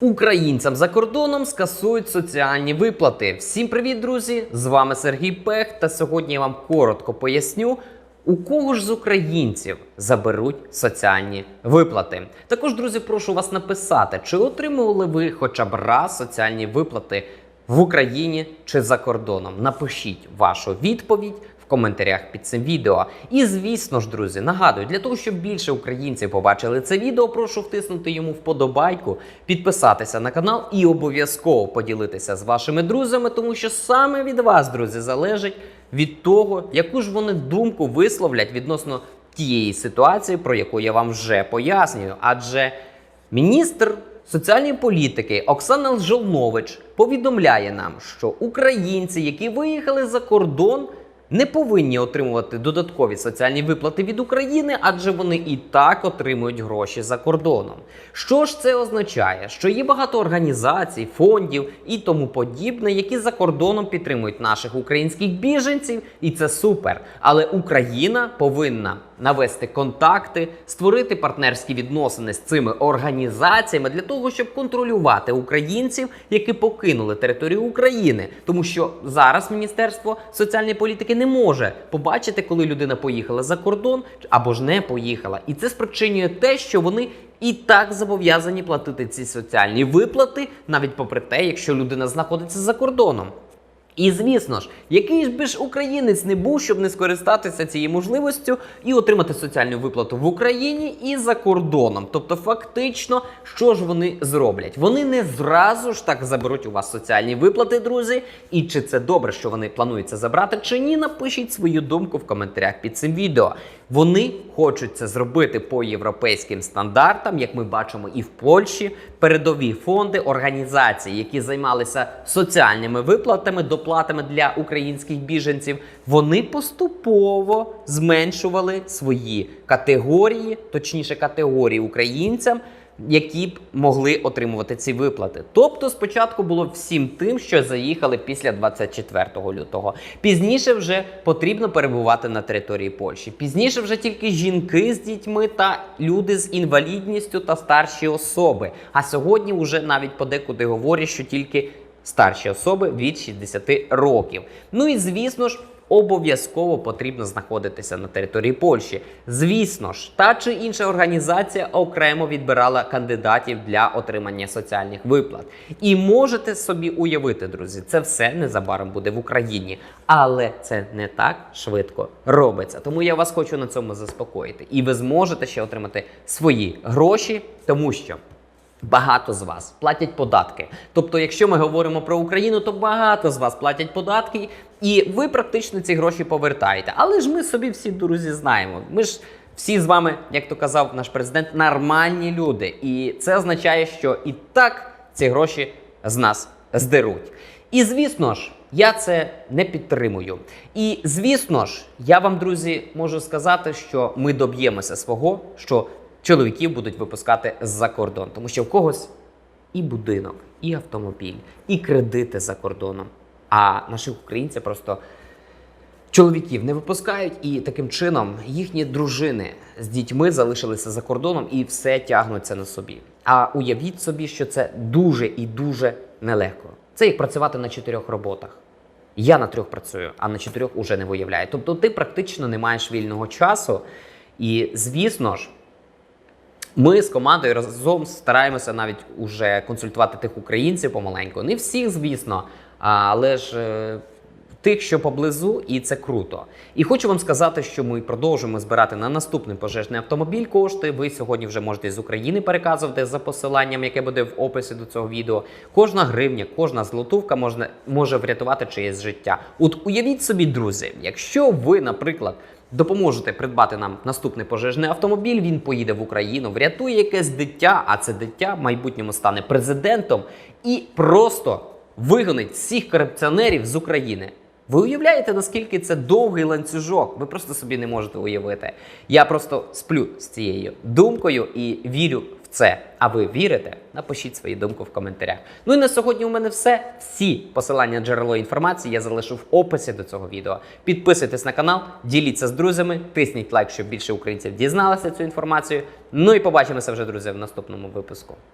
Українцям за кордоном скасують соціальні виплати. Всім привіт, друзі! З вами Сергій Пех. Та сьогодні я вам коротко поясню, у кого ж з українців заберуть соціальні виплати. Також, друзі, прошу вас написати, чи отримували ви хоча б раз соціальні виплати в Україні чи за кордоном. Напишіть вашу відповідь в коментарях під цим відео. І звісно ж, друзі, нагадую, для того, щоб більше українців побачили це відео, прошу втиснути йому вподобайку, підписатися на канал і обов'язково поділитися з вашими друзями, тому що саме від вас, друзі, залежить від того, яку ж вони думку висловлять відносно тієї ситуації, про яку я вам вже пояснюю. Адже міністр соціальної політики Оксана Жолнович повідомляє нам, що українці, які виїхали за кордон, не повинні отримувати додаткові соціальні виплати від України, адже вони і так отримують гроші за кордоном. Що ж це означає? Що є багато організацій, фондів і тому подібне, які за кордоном підтримують наших українських біженців, і це супер. Але Україна повинна навести контакти, створити партнерські відносини з цими організаціями для того, щоб контролювати українців, які покинули територію України, тому що зараз Міністерство соціальної політики не може побачити, коли людина поїхала за кордон або ж не поїхала, і це спричинює те, що вони. І так зобов'язані платити ці соціальні виплати, навіть попри те, якщо людина знаходиться за кордоном. І звісно ж, який ж би ж українець не був, щоб не скористатися цією можливістю і отримати соціальну виплату в Україні і за кордоном. Тобто, фактично, що ж вони зроблять? Вони не зразу ж так заберуть у вас соціальні виплати, друзі. І чи це добре, що вони планують це забрати, чи ні? Напишіть свою думку в коментарях під цим відео. Вони хочуть це зробити по європейським стандартам, як ми бачимо, і в Польщі передові фонди, організації, які займалися соціальними виплатами, доплатами для українських біженців, вони поступово зменшували свої категорії, точніше категорії українцям. Які б могли отримувати ці виплати. Тобто спочатку було всім тим, що заїхали після 24 лютого. Пізніше вже потрібно перебувати на території Польщі. Пізніше вже тільки жінки з дітьми та люди з інвалідністю та старші особи. А сьогодні вже навіть подекуди говорять, що тільки старші особи від 60 років. Ну і звісно ж. Обов'язково потрібно знаходитися на території Польщі. Звісно ж, та чи інша організація окремо відбирала кандидатів для отримання соціальних виплат. І можете собі уявити, друзі, це все незабаром буде в Україні, але це не так швидко робиться. Тому я вас хочу на цьому заспокоїти. І ви зможете ще отримати свої гроші, тому що. Багато з вас платять податки. Тобто, якщо ми говоримо про Україну, то багато з вас платять податки, і ви практично ці гроші повертаєте. Але ж ми собі всі друзі знаємо. Ми ж всі з вами, як то казав наш президент, нормальні люди. І це означає, що і так ці гроші з нас здеруть. І звісно ж, я це не підтримую. І звісно ж, я вам, друзі, можу сказати, що ми доб'ємося свого, що чоловіків будуть випускати з-за кордон, тому що в когось і будинок, і автомобіль, і кредити за кордоном. А наших українців просто чоловіків не випускають, і таким чином їхні дружини з дітьми залишилися за кордоном і все тягнуться на собі. А уявіть собі, що це дуже і дуже нелегко. Це як працювати на чотирьох роботах. Я на трьох працюю, а на чотирьох уже не виявляю. Тобто ти практично не маєш вільного часу. І звісно ж, ми з командою разом стараємося навіть уже консультувати тих українців помаленьку. Не всіх, звісно, але ж е, тих, що поблизу, і це круто. І хочу вам сказати, що ми продовжуємо збирати на наступний пожежний автомобіль кошти. Ви сьогодні вже можете з України переказувати за посиланням, яке буде в описі до цього відео. Кожна гривня, кожна злотувка можна може врятувати чиєсь життя. От уявіть собі, друзі, якщо ви, наприклад. Допоможете придбати нам наступний пожежний автомобіль. Він поїде в Україну, врятує якесь дитя, а це дитя в майбутньому стане президентом і просто вигонить всіх корупціонерів з України. Ви уявляєте, наскільки це довгий ланцюжок? Ви просто собі не можете уявити. Я просто сплю з цією думкою і вірю це. А ви вірите? Напишіть свою думку в коментарях. Ну і на сьогодні у мене все. Всі посилання джерело інформації я залишу в описі до цього відео. Підписуйтесь на канал, діліться з друзями, тисніть лайк, щоб більше українців дізналися цю інформацію. Ну і побачимося вже, друзі, в наступному випуску.